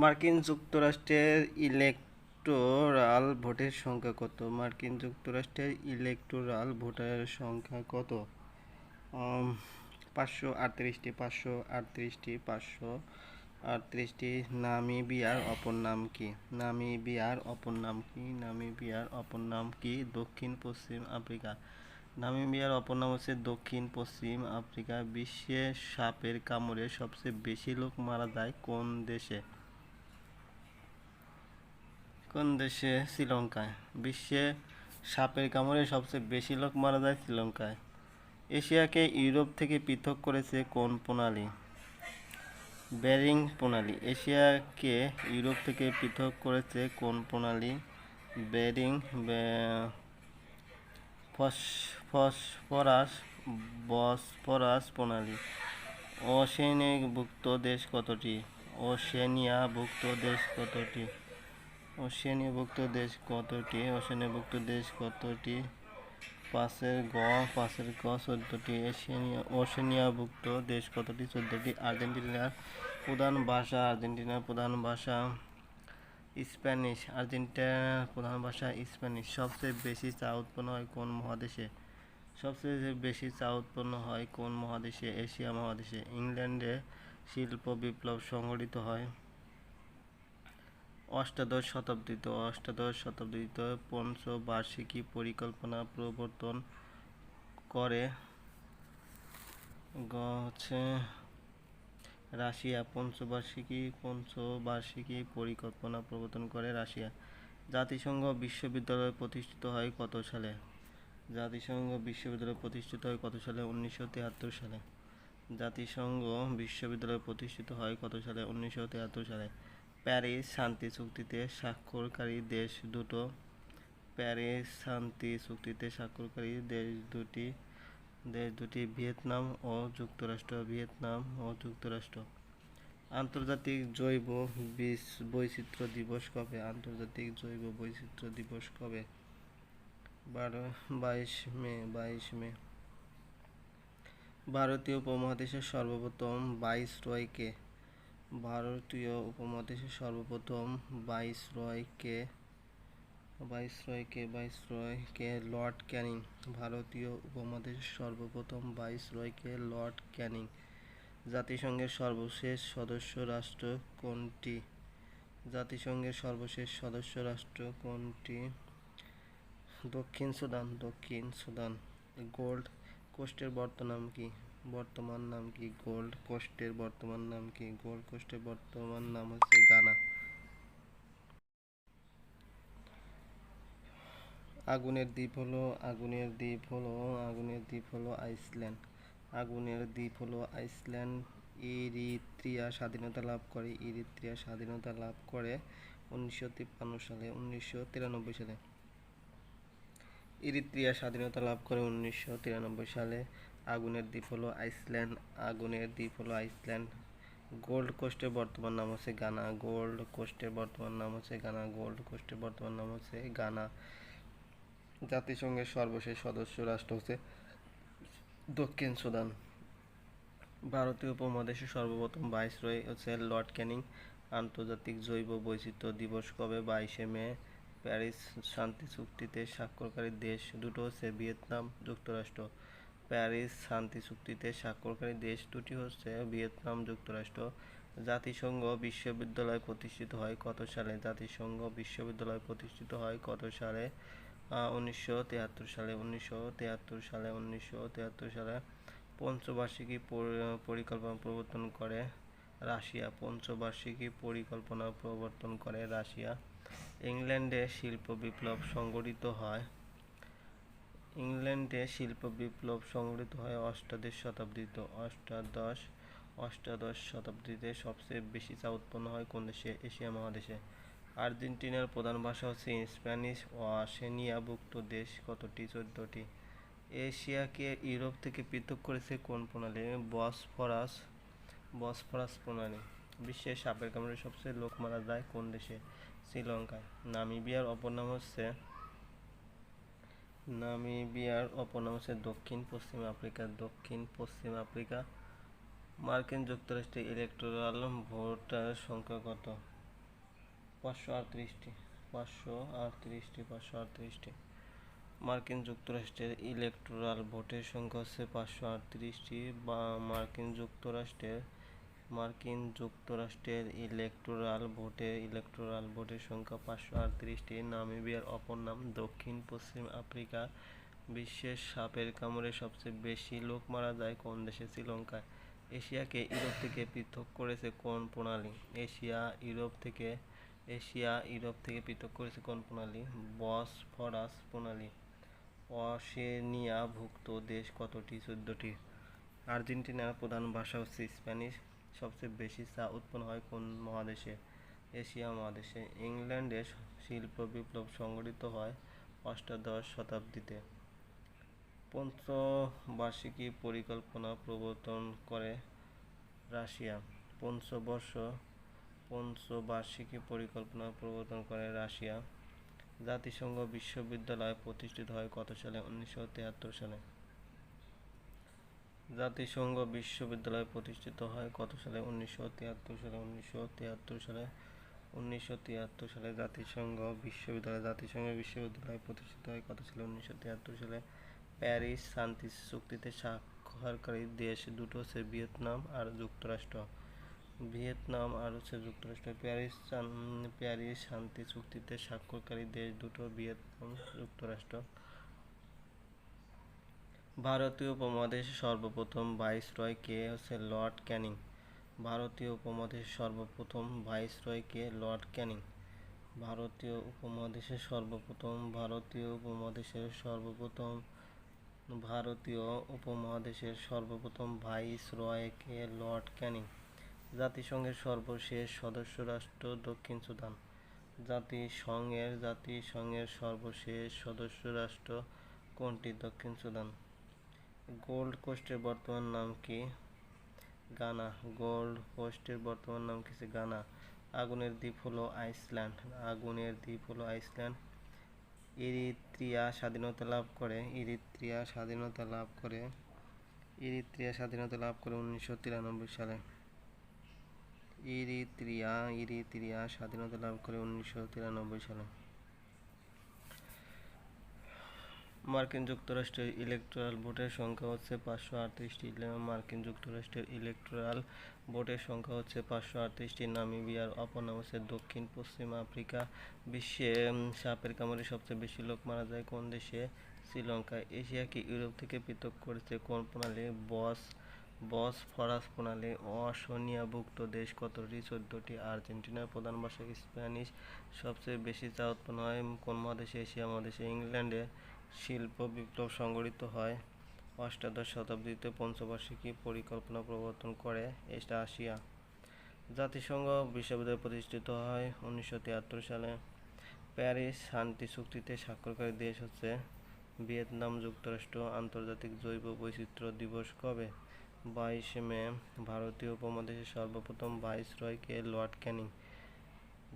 মার্কিন যুক্তরাষ্ট্রের ইলেকটোরাল ভোটের সংখ্যা কত? মার্কিন যুক্তরাষ্ট্রের ইলেকটোরাল ভোটারের সংখ্যা কত? পাঁচশো আটত্রিশটি পাঁচশো আটত্রিশটি পাঁচশো আটত্রিশটি। নামিবিয়ার অপর নাম কি? নামিবিয়ার অপর নাম কি? নামিবিয়ার অপর নাম কি? দক্ষিণ পশ্চিম আফ্রিকা। নামিবিয়ার অপর নাম হচ্ছে দক্ষিণ পশ্চিম আফ্রিকা। বিশ্বে সাপের কামড়ে সবচেয়ে বেশি লোক মারা যায় কোন দেশে? কোন দেশে? শ্রীলঙ্কায়। বিশ্বে সাপের কামড়ে সবচেয়ে বেশি লোক মারা যায় শ্রীলঙ্কায়। এশিয়াকে ইউরোপ থেকে পৃথক করেছে কোন প্রণালী? বেরিং প্রণালী। এশিয়াকে ইউরোপ থেকে পৃথক করেছে কোন প্রণালী? বেরিং ফসফরাস, বসফরাস প্রণালী। ওশেনিয়াভুক্ত দেশ কতটি? ওশেনিয়াভুক্ত দেশ কতটি? ওশেনিয়াভুক্ত দেশ কতটি? ওশেনিয়াভুক্ত দেশ কতটি? পাঁচের গ পাঁচের গ চোদ্দটি। এশিয়ানিয়া দেশ কতটি? চোদ্দটি। আর্জেন্টিনার প্রধান ভাষা, আর্জেন্টিনার প্রধান ভাষা স্প্যানিশ। আর্জেন্টিনার প্রধান ভাষা স্প্যানিশ। সবচেয়ে বেশি চা উৎপন্ন হয় কোন মহাদেশে? সবচেয়ে বেশি চা উৎপন্ন হয় কোন মহাদেশে? এশিয়া মহাদেশে। ইংল্যান্ডে শিল্প বিপ্লব সংগঠিত হয়। অষ্টাদশ শতাব্দীতে অষ্টাদশ শতাব্দীতে পঞ্চবার্ষিকী পরিকল্পনা প্রবর্তন করে। হচ্ছে রাশিয়া, পঞ্চবার্ষিকী পঞ্চবার্ষিকী পরিকল্পনা প্রবর্তন করে রাশিয়া। জাতিসংঘ বিশ্ববিদ্যালয় প্রতিষ্ঠিত হয় কত সালে? জাতিসংঘ বিশ্ববিদ্যালয় প্রতিষ্ঠিত হয় কত সালে? উনিশশো তিয়াত্তর সালে। জাতিসংঘ বিশ্ববিদ্যালয় প্রতিষ্ঠিত হয় কত সালে? উনিশশো তিয়াত্তর সালে। প্যারিস শান্তি চুক্তিতে স্বাক্ষরকারী দেশ দুটো। প্যারিস শান্তি চুক্তিতে স্বাক্ষরকারী দেশ দুটি দেশ দুটি ভিয়েতনাম ও যুক্তরাষ্ট্র। ভিয়েতনাম ও যুক্তরাষ্ট্র। আন্তর্জাতিক জৈব বৈচিত্র্য দিবস কবে? আন্তর্জাতিক জৈব বৈচিত্র্য দিবস কবে? বারো, বাইশ মে বাইশ মে। ভারতীয় উপমহাদেশের সর্বপ্রথম বাইশ রয়কে ভারতীয় উপমহাদেশের সর্বপ্রথম ভাইসরয়কে ভাইসরয়কে ভাইসরয়কে লর্ড ক্যানিং। ভারতীয় উপমহাদেশের সর্বপ্রথম ভাইসরয়কে লর্ড ক্যানিং। জাতিসংঘের সর্বশেষ সদস্য রাষ্ট্র কোনটি? জাতিসংঘের সর্বশেষ সদস্য রাষ্ট্র কোনটি? দক্ষিণ সুদান দক্ষিণ সুদান। গোল্ড কোস্টের বর্তমান কি? বর্তমান নাম কি? গোল্ড কোস্টের বর্তমান নাম কি? গোল্ড কোস্টের বর্তমান নাম হচ্ছে গানা আগুনের দ্বীপ হলো, আগুনের দ্বীপ হলো, আগুনের দ্বীপ হলো আইসল্যান্ড আগুনের দ্বীপ হলো আইসল্যান্ড ইরিত্রিয়া স্বাধীনতা লাভ করে, ইরিত্রিয়া স্বাধীনতা লাভ করে উনিশশো তিপ্পান্ন সালে, উনিশশো তিরানব্বই সালে। ইরিত্রিয়া স্বাধীনতা লাভ করে উনিশশো তিরানব্বই সালে। আগুনের দ্বীপ হলো আইসল্যান্ড, আগুনের দ্বীপ হলো আইসল্যান্ড। গোল্ড কোস্টের বর্তমান নাম হচ্ছে গানা। গোল্ড কোস্টের বর্তমান নাম হচ্ছে গানা। গোল্ড কোস্টের বর্তমান নাম হচ্ছে গানা। জাতিসংঘের সর্বশেষ সদস্য রাষ্ট্র হচ্ছে দক্ষিণ সুদান। ভারতীয় উপমহাদেশের সর্বপ্রথম বাইশ ভাইসরয় হচ্ছে লর্ড ক্যানিং। আন্তর্জাতিক জৈব বৈচিত্র্য দিবস কবে? বাইশে মে। প্যারিস শান্তি চুক্তিতে স্বাক্ষরকারী দেশ দুটো হচ্ছে ভিয়েতনাম যুক্তরাষ্ট্র। প্যারিস, শান্তি চুক্তিতে স্বাক্ষরকারী দেশ দুটি হচ্ছে ভিয়েতনাম যুক্তরাষ্ট্র। জাতিসংঘ বিশ্ববিদ্যালয় প্রতিষ্ঠিত হয় কত সালে? জাতিসংঘ বিশ্ববিদ্যালয় প্রতিষ্ঠিত হয় কত সালে? উনিশশো তিয়াত্তর সালে। উনিশশো তিয়াত্তর সালে, উনিশশো তিয়াত্তর সালে পঞ্চবার্ষিকী পরিকল্পনা প্রবর্তন করে রাশিয়া। পঞ্চবার্ষিকী পরিকল্পনা প্রবর্তন করে রাশিয়া। ইংল্যান্ডে শিল্প বিপ্লব সংগঠিত হয় ইংল্যান্ডে শিল্প বিপ্লব সংগঠিত হয় অষ্টাদশ শতাব্দীতে। অষ্টাদশ অষ্টাদশ শতাব্দীতে সবচেয়ে বেশি চা উৎপন্ন হয় কোন দেশে? এশিয়া মহাদেশে। আর্জেন্টিনার প্রধান ভাষা হচ্ছে স্প্যানিশ ও আর্সেনিয়াভুক্ত দেশ কতটি? চোদ্দটি। এশিয়াকে ইউরোপ থেকে পৃথক করেছে কোন প্রণালী? বসফরাস বসফরাস প্রণালী। বিশ্বের সাপের কামড়ে সবচেয়ে লোক মারা যায় কোন দেশে? শ্রীলঙ্কায়। নামিবিয়ার অপর নাম হচ্ছে নামিবিয়ার অপর নাম হচ্ছে দক্ষিণ পশ্চিম আফ্রিকা। দক্ষিণ পশ্চিম আফ্রিকা, মার্কিন যুক্তরাষ্ট্রে ইলেকটোরাল ভোটার সংখ্যা কত? পাঁচশো আটত্রিশটি পাঁচশো আটত্রিশটি পাঁচশো আটত্রিশটি। মার্কিন যুক্তরাষ্ট্রের ইলেকটোরাল ভোটের সংখ্যা হচ্ছে পাঁচশো আটত্রিশটি বা মার্কিন যুক্তরাষ্ট্রের মার্কিন যুক্তরাষ্ট্রের ইলেকটোরাল ভোটে ইলেকটোরাল ভোটের সংখ্যা পাঁচশো আটত্রিশটি। নামিবিয়ার অপর নাম দক্ষিণ পশ্চিম আফ্রিকা। বিশ্বের সাপের কামড়ে সবচেয়ে বেশি লোক মারা যায় কোন দেশে? শ্রীলঙ্কায় এশিয়াকে ইউরোপ থেকে পৃথক করেছে কোন প্রণালী? এশিয়া, ইউরোপ থেকে, এশিয়া, ইউরোপ থেকে পৃথক করেছে কোন প্রণালী? বসফরাস প্রণালী। অশেনিয়াভুক্ত দেশ কতটি? চোদ্দটি। আর্জেন্টিনার প্রধান ভাষা হচ্ছে স্প্যানিশ। সবচেয়ে বেশি চা উৎপন্ন হয় কোন মহাদেশে? এশিয়া মহাদেশে। ইংল্যান্ডে শিল্প বিপ্লব সংঘটিত হয় অষ্টাদশ শতাব্দীতে। পঞ্চবার্ষিকী পরিকল্পনা প্রবর্তন করে রাশিয়া। পঞ্চবর্ষ পঞ্চবার্ষিকী পরিকল্পনা প্রবর্তন করে রাশিয়া। জাতিসংঘ বিশ্ববিদ্যালয় প্রতিষ্ঠিত হয় কত সালে? উনিশশো তিয়াত্তর সালে। জাতিসংঘ বিশ্ববিদ্যালয় প্রতিষ্ঠিত হয় কত সালে? উনিশশো তিয়াত্তর সালে, উনিশশো তিয়াত্তর সালে, উনিশশো তিয়াত্তর সালে জাতিসংঘ বিশ্ববিদ্যালয় জাতিসংঘ বিশ্ববিদ্যালয় প্রতিষ্ঠিত হয় কত সালে? উনিশশো তিয়াত্তর সালে প্যারিস শান্তি চুক্তিতে স্বাক্ষরকারী দেশ দুটো হচ্ছে ভিয়েতনাম আর যুক্তরাষ্ট্র। ভিয়েতনাম আর হচ্ছে যুক্তরাষ্ট্র। প্যারিস প্যারিস শান্তি চুক্তিতে স্বাক্ষরকারী দেশ দুটো, ভিয়েতনাম, যুক্তরাষ্ট্র। ভারতীয় উপমহাদেশে সর্বপ্রথম ভাইসরয় কে হচ্ছে লর্ড ক্যানিং। ভারতীয় উপমহাদেশে সর্বপ্রথম ভাইসরয় কে লর্ড ক্যানিং। ভারতীয় উপমহাদেশের সর্বপ্রথম, ভারতীয় উপমহাদেশের সর্বপ্রথম, ভারতীয় উপমহাদেশের সর্বপ্রথম ভাইসরয় কে লর্ড ক্যানিং। জাতিসংঘের সর্বশেষ সদস্য রাষ্ট্র দক্ষিণ সুদান। জাতিসংঘের জাতিসংঘের সর্বশেষ সদস্য রাষ্ট্র কোনটি? দক্ষিণ সুদান। গোল্ড কোস্টের বর্তমান নাম কি? গানা। গোল্ড কোস্টের বর্তমান নাম কি? গানা। আগুনের দ্বীপ হলো আইসল্যান্ড। আগুনের দ্বীপ হলো আইসল্যান্ড। ইরিত্রিয়া স্বাধীনতা লাভ করে। ইরিত্রিয়া স্বাধীনতা লাভ করে। ইরিত্রিয়া স্বাধীনতা লাভ করে উনিশশো তিরানব্বই সালে। ইরিত্রিয়া ইরিত্রিয়া স্বাধীনতা লাভ করে উনিশশো তিরানব্বই সালে। মার্কিন যুক্তরাষ্ট্রের ইলেকটোরাল ভোটের সংখ্যা হচ্ছে পাঁচশো আটত্রিশটি। মার্কিন যুক্তরাষ্ট্রের ইলেকটোরাল ভোটের সংখ্যা হচ্ছে পাঁচশো আটত্রিশটি। নামিবিয়ার অপর নাম হচ্ছে দক্ষিণ পশ্চিম আফ্রিকা। বিশ্বে সাপের কামড়ে সবচেয়ে বেশি লোক মারা যায় কোন দেশে? শ্রীলঙ্কা। এশিয়াকে ইউরোপ থেকে পৃথক করেছে কোন প্রণালী? বস বস ফরাস প্রণালী। অশনিয়াভুক্ত দেশ কতটি? চোদ্দটি। আর্জেন্টিনার প্রধান ভাষা স্প্যানিশ। সবচেয়ে বেশি চা উৎপন্ন হয় কোন মহাদেশে? এশিয়া মহাদেশে। ইংল্যান্ডে। শিল্প বিপ্লব সংঘটিত হয় অষ্টাদশ শতাব্দীতে পঞ্চবার্ষিকী পরিকল্পনা প্রবর্তন করে এটা আসিয়া। জাতিসংঘ বিশ্ববিদ্যালয় প্রতিষ্ঠিত হয় উনিশশো তিয়াত্তর সালে। প্যারিস শান্তি চুক্তিতে স্বাক্ষরকারী দেশ হচ্ছে ভিয়েতনাম যুক্তরাষ্ট্র আন্তর্জাতিক জৈব বৈচিত্র্য দিবস কবে? বাইশে মে, ভারতীয় উপমহাদেশের সর্বপ্রথম ভাইসরয় কে লর্ড ক্যানিং।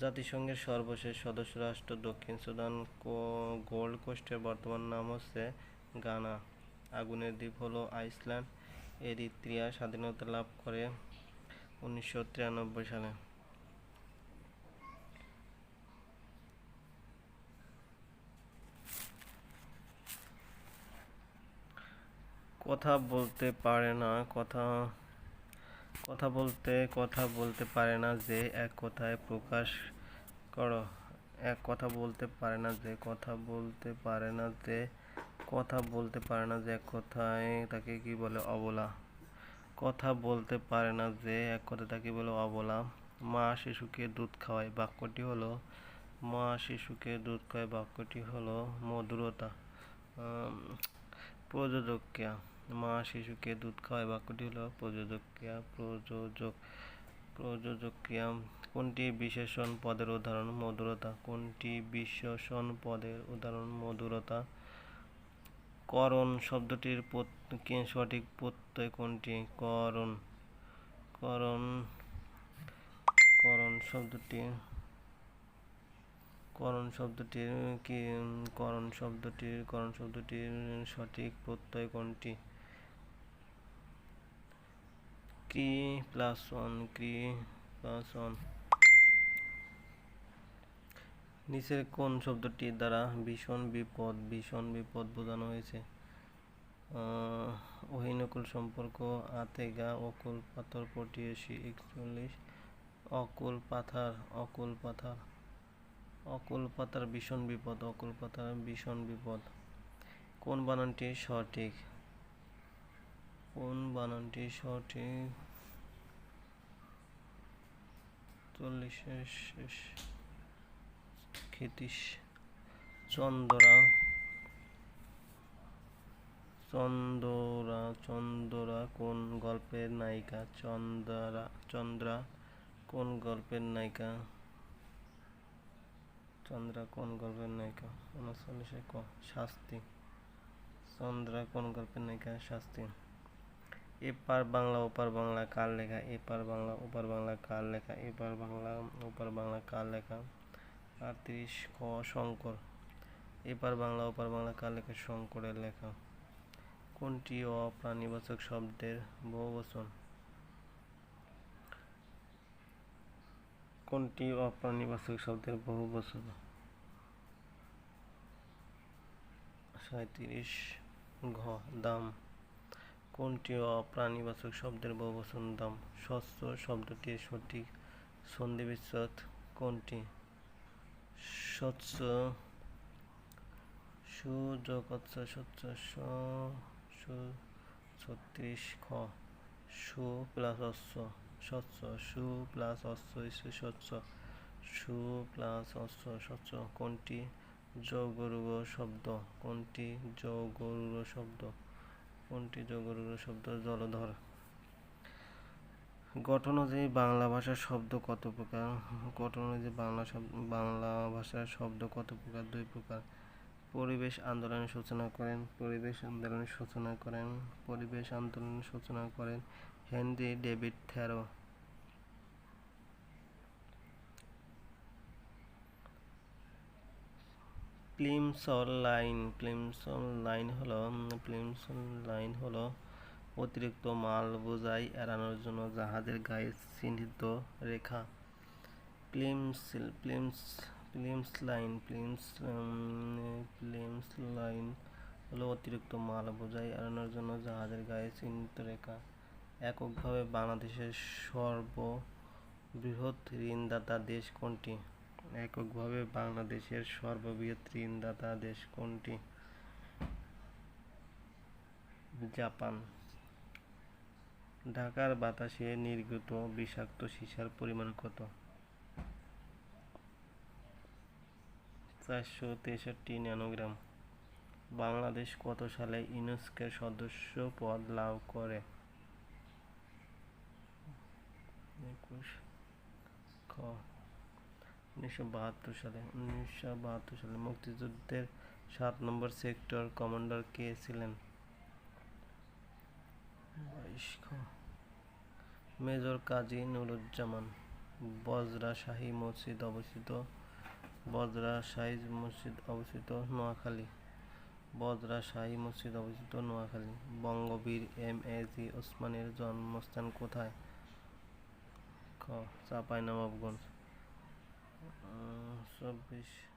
জাতিসংঘের সর্বশেষ সদস্য রাষ্ট্র দক্ষিণ সুদান গোল্ড কোস্টের বর্তমান নাম হচ্ছে গানা। আগুনের দ্বীপ হলো আইসল্যান্ড। এরিত্রিয়া স্বাধীনতা লাভ করে উনিশশো তিরানব্বই সালে। কথা বলতে পারে না, কথা কথা বলতে কথা বলতে পারে না যে এক কথায় প্রকাশ করো। এক কথা বলতে পারে না যে, কথা বলতে পারে না যে, কথা বলতে পারে না যে, এক কথায় তাকে কি বলে? অবলা। কথা বলতে পারে না যে, এক কথা তাকে বলে অবলা। মা শিশুকে দুধ খাওয়ায়, বাক্যটি হলো, মা শিশুকে দুধ খাওয়ায়, বাক্যটি হলো মধুরতা। প্রযোজক মা শিশুকে দুধ খাওয়ায়। বাক্যটি হলো প্রযোজক ক্রিয়া প্রযোজক প্রযোজক ক্রিয়া কোনটি বিশেষণ পদের উদাহরণ? মধুরতা। কোনটি বিশেষণ পদের উদাহরণ? মধুরতা। করণ শব্দটির সঠিক প্রত্যয় কোনটি? করণ। করণ করণ শব্দটি, করণ শব্দটির কি, করণ শব্দটির করণ শব্দটির সঠিক প্রত্যয় কোনটি? ক্রি প্লাস ওয়ান ক্রি প্লাস ওয়ান নিচের কোন শব্দটি দ্বারা ভীষণ বিপদ ভীষণ বিপদ বোঝানো হয়েছে? অহিনকুল সম্পর্ক, আতেগা, অকুল পাথর পটিয়েছি একচল্লিশ। অকুল পাথার অকুল পাথার। অকুল পাতার ভীষণ বিপদ, অকুল পাতার ভীষণ বিপদ। কোন বানানটি সঠিক? কোন বানানটি সঠিক? চল্লিশের শেষ খিতিশ চন্দরা। চন্দরা চন্দরা কোন গল্পের নায়িকা? চন্দরা, চন্দ্রা কোন গল্পের নায়িকা? চন্দ্রা কোন গল্পের নায়িকা? উনচল্লিশে ক, শাস্তি। চন্দ্রা কোন গল্পের নায়িকা? শাস্তি। এপার বাংলা ওপার বাংলা কার লেখা? এপার বাংলা ওপার বাংলা কার লেখা? এপার বাংলা ওপার বাংলা কার লেখা? আটত্রিশ ক, শঙ্কর। এপার বাংলা ওপার বাংলা কার লেখা? শঙ্করের লেখা। কোনটি অপ্রাণীবাচক শব্দের বহুবচন? কোনটি অপ্রাণীবাচক শব্দের বহুবচন? সাঁত্রিশ ঘ, দাম। কোনটি অপ্রাণীবাচক শব্দের বহুবচন দাম? স্বচ্ছ শব্দটির সঠিক। সন্ধি বিচ্ছেদ কোনটি? স্বচ্ছ সুযোগ হচ্ছে স্বচ্ছ ছত্রিশ খ। সু প্লাস অস্ব স্বচ্ছ। সু প্লাস ইসু স্বচ্ছ। সু প্লাস অস্ব স্বচ্ছ। কোনটি? যৌগরুগ শব্দ। কোনটি? যৌগরুগ শব্দ। কোনটি যৌগরুগ শব্দ? জলধর। গঠন অনুযায়ী বাংলা ভাষার শব্দ কত প্রকার? গঠন অনুযায়ী বাংলা বাংলা ভাষার শব্দ কত প্রকার? দুই প্রকার। পরিবেশ আন্দোলনের সূচনা করেন, পরিবেশ আন্দোলনের সূচনা করেন, পরিবেশ আন্দোলনের সূচনা করেন। Henry David Thoreau. Plimsoll line Plimsoll line হলো প্লিমসল লাইন হলো অতিরিক্ত মাল বোঝাই এড়ানোর জন্য জাহাজের গায়ে চিহ্নিত রেখা। প্লিমস প্লিমস প্লিমস লাইন প্লিমস প্লিমস লাইন হলো অতিরিক্ত মাল বোঝাই এড়ানোর জন্য জাহাজের গায়ে চিহ্নিত রেখা। এককভাবে বাংলাদেশের সর্ববৃহৎ ঋণদাতা দেশ কোনটি? এককভাবে বাংলাদেশের সর্ববৃহৎ ঋণদাতা দেশ কোনটি? জাপান। ঢাকার বাতাসে নির্গত বিষাক্ত সীসার পরিমাণ কত? চারশো তেষট্টি ন্যানোগ্রাম। বাংলাদেশ কত সালে ইউনেস্কোর সদস্য পদ লাভ করে? একুশ। খ। উনিশশো বাহাত্তর সালে। উনিশশো বাহাত্তর সালে মুক্তিযুদ্ধের সাত নম্বর সেক্টর কমান্ডার কে ছিলেন? মেজর কাজী নুরুজ্জামান। বজরা শাহী মসজিদ অবস্থিত। বজরা শাহী মসজিদ অবস্থিত নোয়াখালী। বজরা শাহী মসজিদ অবস্থিত নোয়াখালী। বঙ্গবীর এম এ জি ওসমানের জন্মস্থান কোথায়? খ uh, rubbish